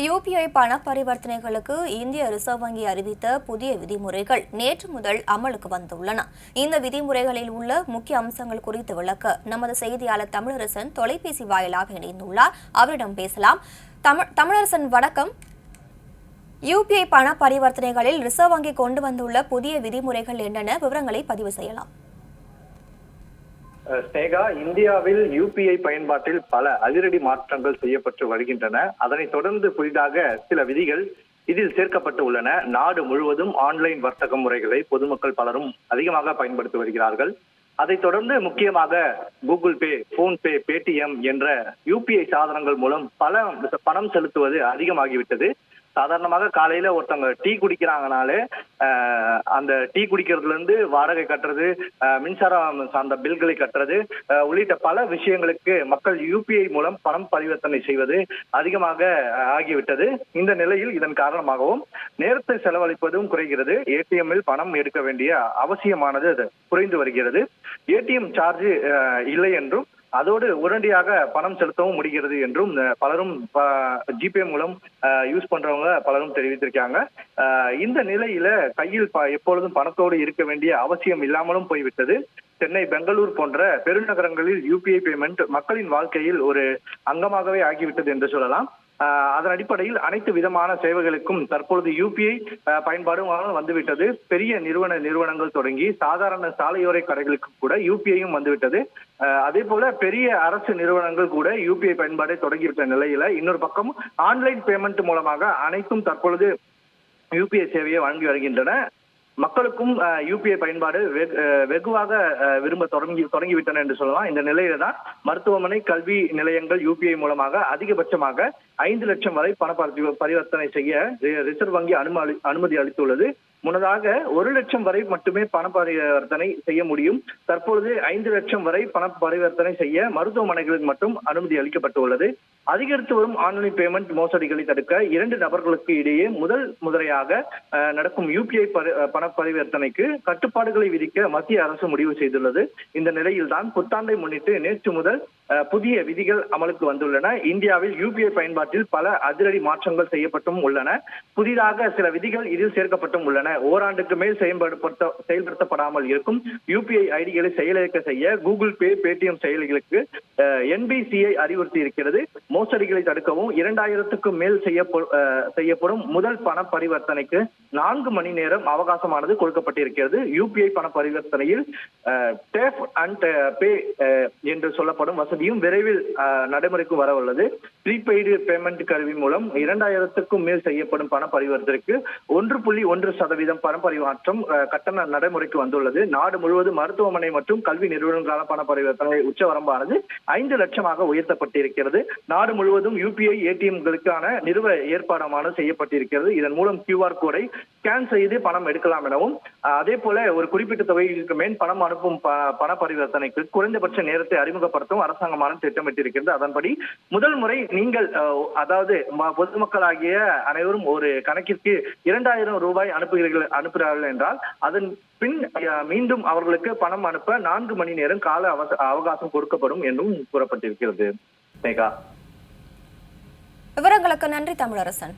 UPI பண பரிவர்த்தனைகளுக்கு இந்திய reserve வங்கி அறிவித்த புதிய விதிமுறைகள் நேற்று முதல் அமலுக்கு வந்துள்ளன. இந்த விதிமுறைகளில் உள்ள முக்கிய அம்சங்கள் குறித்து விளக்க நமது செய்தியாளர் தமிழரசன் தொலைபேசி வாயிலாக இணைந்துள்ளார். அவரிடம் பேசலாம். தமிழ் தமிழரசன் வணக்கம். யுபிஐ பண பரிவர்த்தனைகளில் ரிசர்வ் வங்கி கொண்டு வந்துள்ள புதிய விதிமுறைகள் என்னென்ன? விவரங்களை பதிவு செய்யலாம். ஸ்னேகா இந்தியாவில் யூபிஐ பயன்பாட்டில் பல அதிரடி மாற்றங்கள் செய்யப்பட்டு வருகின்றன. அதனைத் தொடர்ந்து புதிதாக சில விதிகள் இதில் சேர்க்கப்பட்டு உள்ளன. நாடு முழுவதும் ஆன்லைன் வர்த்தக முறைகளை பொதுமக்கள் பலரும் அதிகமாக பயன்படுத்தி வருகிறார்கள். அதைத் தொடர்ந்து முக்கியமாக கூகுள் பே போன்பே பேடிஎம் என்ற யூபிஐ சாதனங்கள் மூலம் பல பணம் செலுத்துவது அதிகமாகிவிட்டது. சாதாரணமாக காலையில ஒருத்தவங்க டீ குடிக்கிறாங்கனாலே அந்த டீ குடிக்கிறதுல இருந்து வாடகை கட்டுறது மின்சாரம் சார்ந்த பில்களை கட்டுறது உள்ளிட்ட பல விஷயங்களுக்கு மக்கள் யூபிஐ மூலம் பணம் பரிவர்த்தனை செய்வது அதிகமாக ஆகிவிட்டது. இந்த நிலையில் இதன் காரணமாகவும் நேரத்தை செலவழிப்பதும் குறைகிறது. ஏடிஎம்மில் பணம் எடுக்க வேண்டிய அவசியமானது அது குறைந்து வருகிறது. ஏடிஎம் சார்ஜ் இல்லை என்றும் அதோடு உடனடியாக பணம் செலுத்தவும் முடிகிறது என்றும் பலரும் ஜிபே மூலம் யூஸ் பண்றவங்க பலரும் தெரிவித்திருக்காங்க. அஹ், இந்த நிலையில கையில் ப- எப்பொழுதும் பணத்தோடு இருக்க வேண்டிய அவசியம் இல்லாமலும் போய்விட்டது. சென்னை பெங்களூர் போன்ற பெருநகரங்களில் யூபிஐ பேமெண்ட் மக்களின் வாழ்க்கையில் ஒரு அங்கமாகவே ஆகிவிட்டது என்று சொல்லலாம். அதன் அடிப்படையில் அனைத்து விதமான சேவைகளுக்கும் தற்பொழுது யூபிஐ பயன்பாடும் வந்துவிட்டது. பெரிய நிறுவன நிறுவனங்கள் தொடங்கி சாதாரண சாலையோரை கடைகளுக்கு கூட யூபிஐயும் வந்துவிட்டது. அதே போல பெரிய அரசு நிறுவனங்கள் கூட யூபிஐ பயன்பாடை தொடங்கிவிட்ட நிலையில இன்னொரு பக்கம் ஆன்லைன் பேமெண்ட் மூலமாக அனைத்தும் தற்பொழுது யூபிஐ சேவையை வழங்கி வருகின்றன. மக்களுக்கும் யூபிஐ பயன்பாடு வெகு- அஹ் வெகுவாக அஹ், விரும்ப தொடங்கி தொடங்கிவிட்டன என்று சொல்லலாம். இந்த நிலையில தான் மருத்துவமனை கல்வி நிலையங்கள் யூபிஐ மூலமாக அதிகபட்சமாக ஐந்து லட்சம் வரை பண பரிவர்த்தனை செய்ய ரிசர்வ் வங்கி அனுமதி அனுமதி அளித்துள்ளது. முன்னதாக ஒரு லட்சம் வரை மட்டுமே பண பரிவர்த்தனை செய்ய முடியும். தற்பொழுது ஐந்து லட்சம் வரை பண பரிவர்த்தனை செய்ய மருத்துவமனைகளுக்கு மட்டும் அனுமதி அளிக்கப்பட்டுள்ளது. அதிகரித்து வரும் ஆன்லைன் பேமெண்ட் மோசடிகளை தடுக்க இரண்டு நபர்களுக்கு இடையே முதல் முதலையாக அஹ், நடக்கும் யூபிஐ பண பரிவர்த்தனைக்கு கட்டுப்பாடுகளை விதிக்க மத்திய அரசு முடிவு செய்துள்ளது. இந்த நிலையில்தான் புத்தாண்டை முன்னிட்டு நேற்று முதல் புதிய விதிகள் அமலுக்கு வந்துள்ளன. இந்தியாவில் யூபிஐ பயன்பாட்டில் பல அதிரடி மாற்றங்கள் செய்யப்பட்டும் உள்ளன. புதிதாக சில விதிகள் இதில் சேர்க்கப்பட்டும் உள்ளன. ஓராண்டுக்கு மேல் செயல்படுத்த செயல்படுத்தப்படாமல் இருக்கும் யூபிஐ ஐடிகளை செயலிழக்க செய்ய கூகுள் பே பேடிஎம் செயலிகளுக்கு என்பிசிஐ அறிவுறுத்தி இருக்கிறது. மோசடிகளை தடுக்கவும் இரண்டாயிரத்துக்கும் மேல் செய்யப்படும் முதல் பண பரிவர்த்தனைக்கு நான்கு மணி நேரம் அவகாசமானது கொடுக்கப்பட்டிருக்கிறது. யூபிஐ பண பரிவர்த்தனையில் டேப் அண்ட் பே என்று சொல்லப்படும் வசதியும் விரைவில் நடைமுறைக்கு வர உள்ளது. ப்ரீபெய்டு பேமெண்ட் கருவி மூலம் இரண்டாயிரத்துக்கும் மேல் செய்யப்படும் பண பரிவர்த்தனைக்கு ஒன்று புள்ளி ஒன்று சதவீதம் பண பரிமாற்றம் கட்டண நடைமுறைக்கு வந்துள்ளது. நாடு முழுவதும் மருத்துவமனை மற்றும் கல்வி நிறுவனங்களான பண பரிவர்த்தனை உச்சவரம்பானது ஐந்து லட்சமாக உயர்த்தப்பட்டிருக்கிறது. நாடு முழுவதும் யூபிஐ ஏடிஎம்களுக்கான நிறுவ ஏற்பாடமான செய்யப்பட்டிருக்கிறது. இதன் மூலம் கியூஆர் கோடை ஸ்கேன் செய்து பணம் எடுக்கலாம் எனவும் அதே போல ஒரு குறிப்பிட்ட தொகைக்கு மேல் பணம் அனுப்பும் பண பரிவர்த்தனைக்கு குறைந்தபட்ச நேரத்தை அறிமுகப்படுத்தவும் அரசாங்கமானது திட்டமிட்டிருக்கிறது. அதன்படி முதல் முறை நீங்கள் அதாவது பொதுமக்களாகிய அனைவரும் ஒரு கணக்கிற்கு இரண்டாயிரம் ரூபாய் அனுப்புகிறீர்கள் அனுப்புகிறார்கள் என்றால் அதன் பின் மீண்டும் அவர்களுக்கு பணம் அனுப்ப நான்கு மணி நேரம் கால அவகாசம் கொடுக்கப்படும் என்றும் கூறப்பட்டிருக்கிறது. மேகா. விவரங்களுக்கு நன்றி தமிழரசன்.